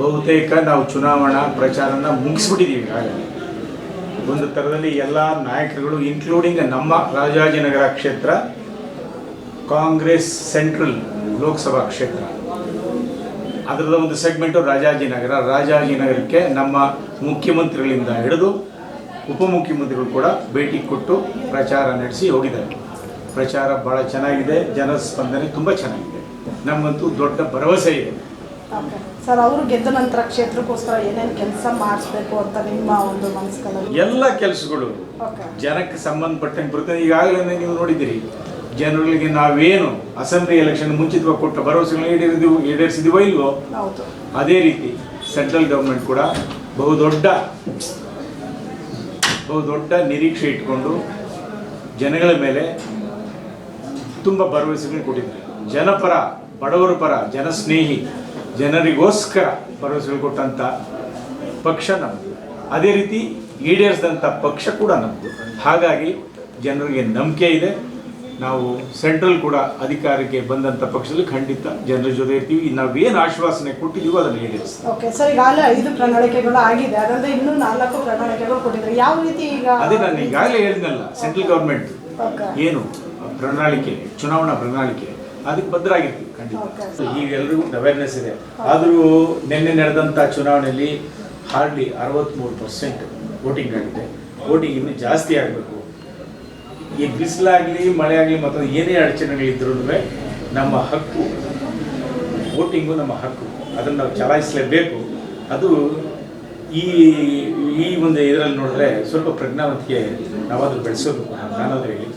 ಬಹುತೇಕ ನಾವು ಚುನಾವಣಾ ಪ್ರಚಾರನ ಮುಗಿಸ್ಬಿಟ್ಟಿದ್ದೀವಿ ಒಂದು ಥರದಲ್ಲಿ ಎಲ್ಲ ನಾಯಕರುಗಳು ಇನ್ಕ್ಲೂಡಿಂಗ್ ನಮ್ಮ ರಾಜಾಜಿನಗರ ಕ್ಷೇತ್ರ, ಕಾಂಗ್ರೆಸ್ ಸೆಂಟ್ರಲ್ ಲೋಕಸಭಾ ಕ್ಷೇತ್ರ. ಅದರ ಒಂದು ಸೆಗ್ಮೆಂಟು ರಾಜಾಜಿನಗರ. ರಾಜಾಜಿನಗರಕ್ಕೆ ನಮ್ಮ ಮುಖ್ಯಮಂತ್ರಿಗಳಿಂದ ಹಿಡಿದು ಉಪಮುಖ್ಯಮಂತ್ರಿಗಳು ಕೂಡ ಭೇಟಿ ಕೊಟ್ಟು ಪ್ರಚಾರ ನಡೆಸಿ ಹೋಗಿದ್ದಾರೆ. ಪ್ರಚಾರ ಭಾಳ ಚೆನ್ನಾಗಿದೆ. ಜನಸ್ಪಂದನೆ ತುಂಬ ಚೆನ್ನಾಗಿದೆ. ನಮ್ಮಂತೂ ದೊಡ್ಡ ಭರವಸೆ ಇದೆ. ಸರ್ ಅವರು ಗೆದ್ದ ನಂತರ ಕ್ಷೇತ್ರಕ್ಕೋಸ್ಕರ ಏನೇನು ಕೆಲಸ ಮಾಡಿಸ್ಬೇಕು ಅಂತ ನಿಮ್ಮ ಒಂದು ಎಲ್ಲ ಕೆಲಸಗಳು. ಜನಕ್ಕೆ ಸಂಬಂಧಪಟ್ಟಂಗೆ ಬರುತ್ತೆ. ಈಗಾಗಲೇ ನೀವು ನೋಡಿದ್ದೀರಿ ಜನಗಳಿಗೆ ನಾವೇನು ಅಸೆಂಬ್ಲಿ ಎಲೆಕ್ಷನ್ ಮುಂಚಿತವಾಗಿ ಕೊಟ್ಟ ಭರವಸೆಗಳನ್ನ ಈಡೇರಿದೀವಿ ಈಡೇರಿಸಿದೀವೋ ಇಲ್ವೋ? ಅದೇ ರೀತಿ ಸೆಂಟ್ರಲ್ ಗೌರ್ಮೆಂಟ್ ಕೂಡ ಬಹುದೊಡ್ಡ ಬಹುದೊಡ್ಡ ನಿರೀಕ್ಷೆ ಇಟ್ಕೊಂಡು ಜನಗಳ ಮೇಲೆ ತುಂಬ ಭರವಸೆಗಳನ್ನ ಕೊಟ್ಟಿದ್ದಾರೆ. ಜನಪರ ಬಡವರ ಪರ ಜನಸ್ನೇಹಿ. ಜನರಿಗೋಸ್ಕರ ಭರವಸೆಗಳು ಕೊಟ್ಟಂಥ ಪಕ್ಷ ನಮ್ಮದು ಅದೇ ರೀತಿ ಈಡೇರಿಸಿದಂಥ ಪಕ್ಷ ಕೂಡ ನಮ್ಮದು ಹಾಗಾಗಿ ಜನರಿಗೆ ನಂಬಿಕೆ ಇದೆ. ನಾವು ಸೆಂಟ್ರಲ್ ಕೂಡ ಅಧಿಕಾರಕ್ಕೆ ಬಂದಂಥ ಪಕ್ಷದಲ್ಲಿ ಖಂಡಿತ ಜನರ ಜೊತೆ ಇರ್ತೀವಿ. ನಾವೇನು ಆಶ್ವಾಸನೆ ಕೊಟ್ಟಿದ್ದೀವೋ ಅದನ್ನು ಈಡೇರಿಸ್ತೀವಿ. ಓಕೆ ಸರ್ ಈಗಾಗಲೇ ಐದು ಪ್ರಣಾಳಿಕೆಗಳು ಆಗಿದೆ. ಅದಲ್ಲದೆ ಇನ್ನೂ ನಾಲ್ಕು ಪ್ರಣಾಳಿಕೆಗಳು ಕೊಟ್ಟಿದ್ದಾರೆ. ಯಾವ ರೀತಿ ಈಗ ಅದೇ ನಾನು ಈಗಾಗಲೇ ಹೇಳಿದ್ನಲ್ಲ ಸೆಂಟ್ರಲ್ ಗೌರ್ಮೆಂಟ್ ಏನು ಪ್ರಣಾಳಿಕೆ ಚುನಾವಣಾ ಪ್ರಣಾಳಿಕೆ ಅದಕ್ಕೆ ಬದ್ಧರಾಗಿರ್ತೀವಿ ಖಂಡಿತ. ಈಗ ಎಲ್ರಿಗೂ ಅವೇರ್ನೆಸ್ ಇದೆ. ಆದರೂ ನಿನ್ನೆ ನಡೆದಂಥ ಚುನಾವಣೆಯಲ್ಲಿ ಹಾರ್ಡ್ಲಿ ಅರವತ್ಮೂರು ಪರ್ಸೆಂಟ್ ವೋಟಿಂಗ್ ಆಗಿದೆ. ವೋಟಿಂಗ್ ಇನ್ನೂ ಜಾಸ್ತಿ ಆಗಬೇಕು. ಈ ಬಿಸಿಲಾಗಲಿ ಮಳೆ ಆಗಲಿ ಮತ್ತು ಏನೇ ಅಡಚಣೆಗಳಿದ್ರೂ ನಮ್ಮ ಹಕ್ಕು ವೋಟಿಂಗು ನಮ್ಮ ಹಕ್ಕು. ಅದನ್ನು ನಾವು ಚಲಾಯಿಸಲೇಬೇಕು. ಅದು ಈ ಈ ಒಂದು ಇದರಲ್ಲಿ ನೋಡಿದ್ರೆ ಸ್ವಲ್ಪ ಪ್ರಜ್ಞಾವಂತಿಕೆ ನಾವಾದರೂ ಬೆಳೆಸೋದು ನಾನಾದರೂ ಹೇಳಿ.